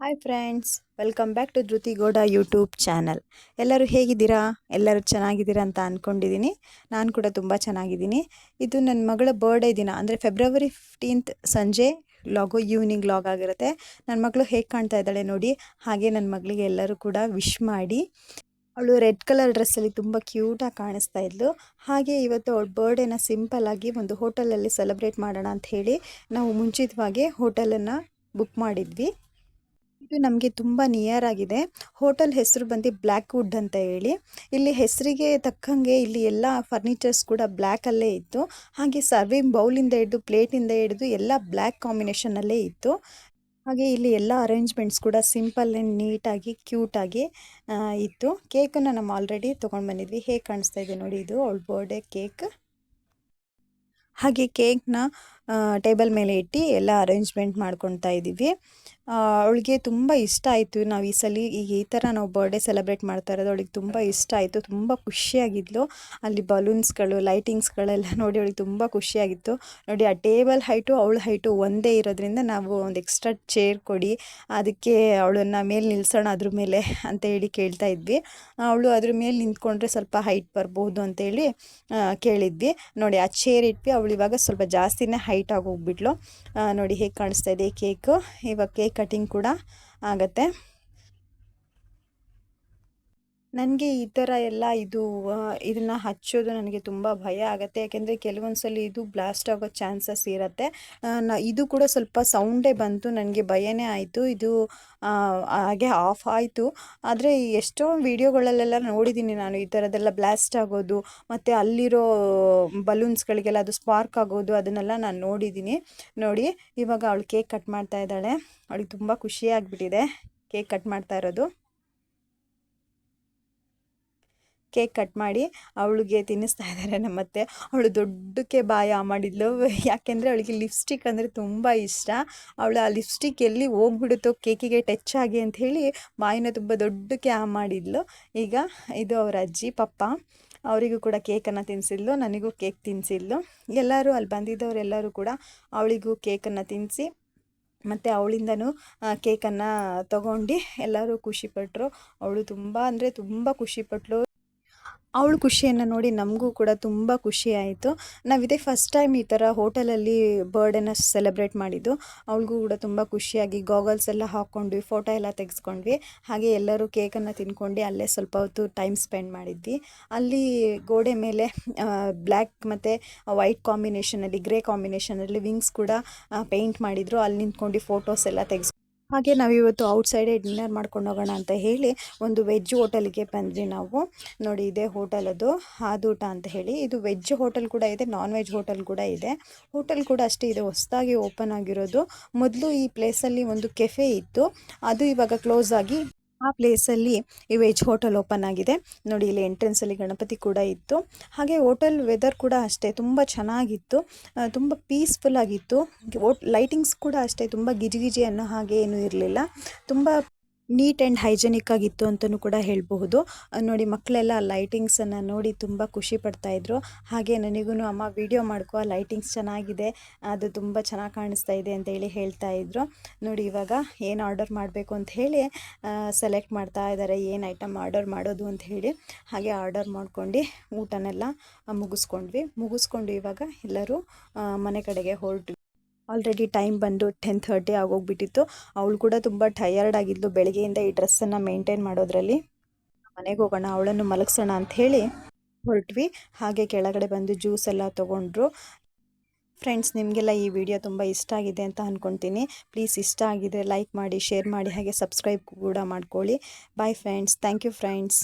Hi friends welcome back to Dhruthi Gowda YouTube channel ಎಲ್ಲರೂ ಹೇಗಿದ್ದೀರಾ? ಎಲ್ಲರೂ ಚೆನ್ನಾಗಿದ್ದೀರಾ ಅಂತ ಅಂದ್ಕೊಂಡಿದ್ದೀನಿ ನಾನು ಕೂಡ ತುಂಬ ಚೆನ್ನಾಗಿದ್ದೀನಿ. ಇದು ನನ್ನ ಮಗಳ ಬರ್ಡೇ ದಿನ, ಅಂದರೆ ಫೆಬ್ರವರಿ ಫಿಫ್ಟೀನ್ತ್ ಸಂಜೆ ಲಾಗು ಈವ್ನಿಂಗ್ ಲಾಗ್ ಆಗಿರುತ್ತೆ. ನನ್ನ ಮಗಳು ಹೇಗೆ ಕಾಣ್ತಾ ಇದ್ದಾಳೆ ನೋಡಿ, ಹಾಗೆ ನನ್ನ ಮಗಳಿಗೆ ಎಲ್ಲರೂ ಕೂಡ ವಿಶ್ ಮಾಡಿ. ಅವಳು ರೆಡ್ ಕಲರ್ ಡ್ರೆಸ್ಸಲ್ಲಿ ತುಂಬ ಕ್ಯೂಟಾಗಿ ಕಾಣಿಸ್ತಾ ಇದ್ಲು. ಹಾಗೆ ಇವತ್ತು ಅವಳ ಬರ್ಡೇನ ಸಿಂಪಲ್ ಆಗಿ ಒಂದು ಹೋಟೆಲಲ್ಲಿ ಸೆಲೆಬ್ರೇಟ್ ಮಾಡೋಣ ಅಂತ ಹೇಳಿ ನಾವು ಮುಂಚಿತವಾಗಿ ಹೋಟೆಲನ್ನು ಬುಕ್ ಮಾಡಿದ್ವಿ. ಇದು ನಮಗೆ ತುಂಬ ನಿಯರ್ ಆಗಿದೆ. ಹೋಟೆಲ್ ಹೆಸರು ಬಂದು ಬ್ಲ್ಯಾಕ್ ವುಡ್ ಅಂತ ಹೇಳಿ. ಇಲ್ಲಿ ಹೆಸರಿಗೆ ತಕ್ಕಂಗೆ ಇಲ್ಲಿ ಎಲ್ಲ ಫರ್ನಿಚರ್ಸ್ ಕೂಡ ಬ್ಲ್ಯಾಕಲ್ಲೇ ಇತ್ತು. ಹಾಗೆ ಸರ್ವಿಂಗ್ ಬೌಲಿಂದ ಹಿಡಿದು ಪ್ಲೇಟಿಂದ ಹಿಡಿದು ಎಲ್ಲ ಬ್ಲ್ಯಾಕ್ ಕಾಂಬಿನೇಷನಲ್ಲೇ ಇತ್ತು. ಹಾಗೆ ಇಲ್ಲಿ ಎಲ್ಲ ಅರೇಂಜ್ಮೆಂಟ್ಸ್ ಕೂಡ ಸಿಂಪಲ್ ಆ್ಯಂಡ್ ನೀಟಾಗಿ ಕ್ಯೂಟಾಗಿ ಇತ್ತು. ಕೇಕನ್ನು ನಾವು ಆಲ್ರೆಡಿ ತೊಗೊಂಡು ಬಂದಿದ್ವಿ. ಹೇಗೆ ಕಾಣಿಸ್ತಾ ಇದೆ ನೋಡಿ ಇದು ಅವಳ ಬರ್ಡೇ ಕೇಕ್ ಹಾಗೆ ಕೇಕ್ನ ಟೇಬಲ್ ಮೇಲೆ ಇಟ್ಟು ಎಲ್ಲ ಅರೇಂಜ್ಮೆಂಟ್ ಮಾಡ್ಕೊತಾ ಇದ್ದೀವಿ. ಅವಳಿಗೆ ತುಂಬ ಇಷ್ಟ ಆಯಿತು. ನಾವು ಈ ಸಲ ಈಗ ಈ ಥರ ನಾವು ಬರ್ಡೇ ಸೆಲೆಬ್ರೇಟ್ ಮಾಡ್ತಾ ಇರೋದು ಅವಳಿಗೆ ತುಂಬ ಇಷ್ಟ ಆಯಿತು. ತುಂಬ ಖುಷಿಯಾಗಿದ್ಲು. ಅಲ್ಲಿ ಬಲೂನ್ಸ್ಗಳು ಲೈಟಿಂಗ್ಸ್ಗಳೆಲ್ಲ ನೋಡಿ ಅವಳಿಗೆ ತುಂಬ ಖುಷಿಯಾಗಿತ್ತು. ನೋಡಿ, ಆ ಟೇಬಲ್ ಹೈಟು ಅವಳ ಹೈಟು ಒಂದೇ ಇರೋದ್ರಿಂದ ನಾವು ಒಂದು ಎಕ್ಸ್ಟ್ರಾ ಚೇರ್ ಕೊಡಿ, ಅದಕ್ಕೆ ಅವಳನ್ನು ಮೇಲೆ ನಿಲ್ಸೋಣ ಅದ್ರ ಮೇಲೆ ಅಂತ ಹೇಳಿ ಕೇಳ್ತಾ ಇದ್ವಿ. ಅವಳು ಅದ್ರ ಮೇಲೆ ನಿಂತ್ಕೊಂಡ್ರೆ ಸ್ವಲ್ಪ ಹೈಟ್ ಬರ್ಬೋದು ಅಂತೇಳಿ ಕೇಳಿದ್ವಿ. ನೋಡಿ, ಆ ಚೇರ್ ಇಟ್ವಿ. ಅವಳು ಇವಾಗ ಸ್ವಲ್ಪ ಜಾಸ್ತಿನೇ ಹೈಟ್ ಆಗಿ ಹೋಗ್ಬಿಟ್ಲು. ನೋಡಿ ಹೇಗೆ ಕಾಣಿಸ್ತಾ ಇದೆ ಕೇಕು ಇವಾಗ ಕೇಕ್ ಕಟಿಂಗ್ ಕೂಡ ಆಗುತ್ತೆ. ನನಗೆ ಈ ಥರ ಎಲ್ಲ ಇದು ಇದನ್ನು ಹಚ್ಚೋದು ನನಗೆ ತುಂಬ ಭಯ ಆಗುತ್ತೆ. ಯಾಕೆಂದರೆ ಕೆಲವೊಂದು ಸಲ ಇದು ಬ್ಲಾಸ್ಟ್ ಆಗೋ ಚಾನ್ಸಸ್ ಇರುತ್ತೆ. ಇದು ಕೂಡ ಸ್ವಲ್ಪ ಸೌಂಡೇ ಬಂತು, ನನಗೆ ಭಯನೇ ಆಯಿತು. ಇದು ಹಾಗೆ ಆಫ್ ಆಯಿತು. ಆದರೆ ಎಷ್ಟೋ ವೀಡಿಯೋಗಳಲ್ಲೆಲ್ಲ ನೋಡಿದ್ದೀನಿ ನಾನು, ಈ ಥರದ್ದೆಲ್ಲ ಬ್ಲಾಸ್ಟ್ ಆಗೋದು, ಮತ್ತು ಅಲ್ಲಿರೋ ಬಲೂನ್ಸ್ಗಳಿಗೆಲ್ಲ ಅದು ಸ್ಪಾರ್ಕ್ ಆಗೋದು, ಅದನ್ನೆಲ್ಲ ನಾನು ನೋಡಿದ್ದೀನಿ. ನೋಡಿ, ಇವಾಗ ಅವಳು ಕೇಕ್ ಕಟ್ ಮಾಡ್ತಾ ಇದ್ದಾಳೆ. ಅವಳಿಗೆ ತುಂಬ ಖುಷಿಯಾಗಿಬಿಟ್ಟಿದೆ ಕೇಕ್ ಕಟ್ ಮಾಡ್ತಾ ಇರೋದು. ಕೇಕ್ ಕಟ್ ಮಾಡಿ ಅವಳಿಗೆ ತಿನ್ನಿಸ್ತಾ ಇದ್ದಾರೆ ನಮ್ಮತ್ತೆ. ಅವಳು ದೊಡ್ಡಕ್ಕೆ ಬಾಯ ಮಾಡಿದ್ಲು ಯಾಕೆಂದರೆ ಅವಳಿಗೆ ಲಿಪ್ಸ್ಟಿಕ್ ಅಂದರೆ ತುಂಬ ಇಷ್ಟ. ಅವಳು ಆ ಲಿಪ್ಸ್ಟಿಕ್ ಎಲ್ಲಿ ಹೋಗ್ಬಿಡುತ್ತೋ ಕೇಕಿಗೆ ಟಚ್ ಆಗಿ ಅಂತ ಹೇಳಿ ಬಾಯಿನ ತುಂಬ ದೊಡ್ಡಕ್ಕೆ ಆ ಮಾಡಿದ್ಲು. ಈಗ ಇದು ಅವರ ಅಜ್ಜಿ, ಪಪ್ಪ, ಅವರಿಗೂ ಕೂಡ ಕೇಕನ್ನು ತಿನ್ನಿಸಿದ್ಲು ನನಗೂ ಕೇಕ್ ತಿನ್ನಿಸಿದ್ಲು ಎಲ್ಲರೂ ಅಲ್ಲಿ ಬಂದಿದ್ದವರೆಲ್ಲರೂ ಕೂಡ ಅವಳಿಗೂ ಕೇಕನ್ನು ತಿನ್ನಿಸಿ ಮತ್ತು ಅವಳಿಂದನೂ ಕೇಕನ್ನು ತಗೊಂಡು ಎಲ್ಲರೂ ಖುಷಿಪಟ್ಟರು ಅವಳು ತುಂಬ ಅಂದರೆ ತುಂಬ ಖುಷಿಪಟ್ಟಳು ಅವಳ ಖುಷಿಯನ್ನು ನೋಡಿ ನಮಗೂ ಕೂಡ ತುಂಬ ಖುಷಿ ಆಯಿತು. ಇದೇ ಫಸ್ಟ್ ಟೈಮ್ ಈ ಥರ ಹೋಟೆಲಲ್ಲಿ ಬರ್ಡೇನ ಸೆಲೆಬ್ರೇಟ್ ಮಾಡಿದ್ದು. ಅವಳಿಗೂ ಕೂಡ ತುಂಬ ಖುಷಿಯಾಗಿ ಗಾಗಲ್ಸ್ ಎಲ್ಲ ಹಾಕ್ಕೊಂಡ್ವಿ ಫೋಟೋ ಎಲ್ಲ ತೆಗೆಸ್ಕೊಂಡ್ವಿ. ಹಾಗೆ ಎಲ್ಲರೂ ಕೇಕನ್ನು ತಿನ್ಕೊಂಡು ಅಲ್ಲೇ ಸ್ವಲ್ಪ ಹೊತ್ತು ಟೈಮ್ ಸ್ಪೆಂಡ್ ಮಾಡಿದ್ವಿ. ಅಲ್ಲಿ ಗೋಡೆ ಮೇಲೆ ಬ್ಲ್ಯಾಕ್ ಮತ್ತು ವೈಟ್ ಕಾಂಬಿನೇಷನಲ್ಲಿ ಗ್ರೇ ಕಾಂಬಿನೇಷನಲ್ಲಿ ವಿಂಗ್ಸ್ ಕೂಡ ಪೇಂಟ್ ಮಾಡಿದರು. ಅಲ್ಲಿ ನಿಂತ್ಕೊಂಡು ಫೋಟೋಸ್ ಎಲ್ಲ ತೆಗೆಸ್ ಹಾಗೆ ನಾವಿವತ್ತು ಔಟ್ಸೈಡೇ ಡಿನ್ನರ್ ಮಾಡ್ಕೊಂಡು ಹೋಗೋಣ ಅಂತ ಹೇಳಿ ಒಂದು ವೆಜ್ ಹೋಟೆಲ್ಗೆ ಬಂದ್ವಿ ನಾವು. ನೋಡಿ ಇದೇ ಹೋಟೆಲ್ ಅದು, ಹಾದೂಟ ಅಂತ ಹೇಳಿ. ಇದು ವೆಜ್ ಹೋಟೆಲ್ ಕೂಡ ಇದೆ ನಾನ್ ವೆಜ್ ಹೋಟೆಲ್ ಕೂಡ ಇದೆ. ಹೋಟೆಲ್ ಕೂಡ ಅಷ್ಟೇ, ಇದೆ ಹೊಸದಾಗಿ ಓಪನ್ ಆಗಿರೋದು. ಮೊದಲು ಈ ಪ್ಲೇಸಲ್ಲಿ ಒಂದು ಕೆಫೆ ಇತ್ತು. ಅದು ಇವಾಗ ಕ್ಲೋಸ್ ಆಗಿ ಆ ಪ್ಲೇಸಲ್ಲಿ ಈ ವೆಜ್ ಹೋಟೆಲ್ ಓಪನ್ ಆಗಿದೆ. ನೋಡಿ ಇಲ್ಲಿ ಎಂಟ್ರೆನ್ಸಲ್ಲಿ ಗಣಪತಿ ಕೂಡ ಇತ್ತು. ಹಾಗೆ ಹೋಟೆಲ್ ವೆದರ್ ಕೂಡ ಅಷ್ಟೇ, ತುಂಬ ಚೆನ್ನಾಗಿತ್ತು. ತುಂಬ ಪೀಸ್ಫುಲ್ ಆಗಿತ್ತು. ಲೈಟಿಂಗ್ಸ್ ಕೂಡ ಅಷ್ಟೇ, ತುಂಬ ಗಿಜಿಗಿಜಿ ಗಿಜಿ ಅನ್ನೋ ಹಾಗೆ ಏನೂ ಇರಲಿಲ್ಲ. ತುಂಬ ನೀಟ್ ಆ್ಯಂಡ್ ಹೈಜೆನಿಕ್ ಆಗಿತ್ತು ಅಂತಲೂ ಕೂಡ ಹೇಳಬಹುದು. ನೋಡಿ ಮಕ್ಕಳೆಲ್ಲ ಲೈಟಿಂಗ್ಸನ್ನು ನೋಡಿ ತುಂಬ ಖುಷಿ ಪಡ್ತಾಯಿದ್ರು ಹಾಗೆ ನನಗೂ ಅಮ್ಮ ವಿಡಿಯೋ ಮಾಡ್ಕೋ ಲೈಟಿಂಗ್ಸ್ ಚೆನ್ನಾಗಿದೆ, ಅದು ತುಂಬ ಚೆನ್ನಾಗಿ ಕಾಣಿಸ್ತಾ ಇದೆ ಅಂತ ಹೇಳಿ ಹೇಳ್ತಾ ಇದ್ರು. ನೋಡಿ ಇವಾಗ ಏನು ಆರ್ಡರ್ ಮಾಡಬೇಕು ಅಂತ ಹೇಳಿ ಸೆಲೆಕ್ಟ್ ಮಾಡ್ತಾ ಇದ್ದಾರೆ ಏನು ಐಟಮ್ ಆರ್ಡರ್ ಮಾಡೋದು ಅಂತ ಹೇಳಿ. ಹಾಗೆ ಆರ್ಡರ್ ಮಾಡ್ಕೊಂಡು ಊಟನೆಲ್ಲ ಮುಗಿಸ್ಕೊಂಡ್ವಿ. ಮುಗಿಸ್ಕೊಂಡು ಇವಾಗ ಎಲ್ಲರೂ ಮನೆ ಕಡೆಗೆ ಹೊರಟ್ವಿ. ಆಲ್ರೆಡಿ ಟೈಮ್ ಬಂದು ಟೆನ್ ಥರ್ಟಿ ಆಗೋಗ್ಬಿಟ್ಟಿತ್ತು. ಅವಳು ಕೂಡ ತುಂಬ ಟಯರ್ಡ್ ಆಗಿದ್ಲು ಬೆಳಗ್ಗೆಯಿಂದ ಈ ಡ್ರೆಸ್ಸನ್ನು ಮೇಂಟೈನ್ ಮಾಡೋದ್ರಲ್ಲಿ. ಮನೆಗೆ ಹೋಗೋಣ, ಅವಳನ್ನು ಮಲಗಿಸೋಣ ಅಂತ ಹೇಳಿ ಹೊರಟ್ವಿ. ಹಾಗೆ ಕೆಳಗಡೆ ಬಂದು ಜ್ಯೂಸ್ ಎಲ್ಲ ತೊಗೊಂಡ್ರು. ಫ್ರೆಂಡ್ಸ್ ನಿಮಗೆಲ್ಲ ಈ ವಿಡಿಯೋ ತುಂಬ ಇಷ್ಟ ಆಗಿದೆ ಅಂತ ಅಂದ್ಕೊತೀನಿ ಪ್ಲೀಸ್ ಇಷ್ಟ ಆಗಿದ್ರೆ ಲೈಕ್ ಮಾಡಿ ಶೇರ್ ಮಾಡಿ, ಹಾಗೆ ಸಬ್ಸ್ಕ್ರೈಬ್ ಕೂಡ ಮಾಡ್ಕೊಳ್ಳಿ. Bye friends thank you friends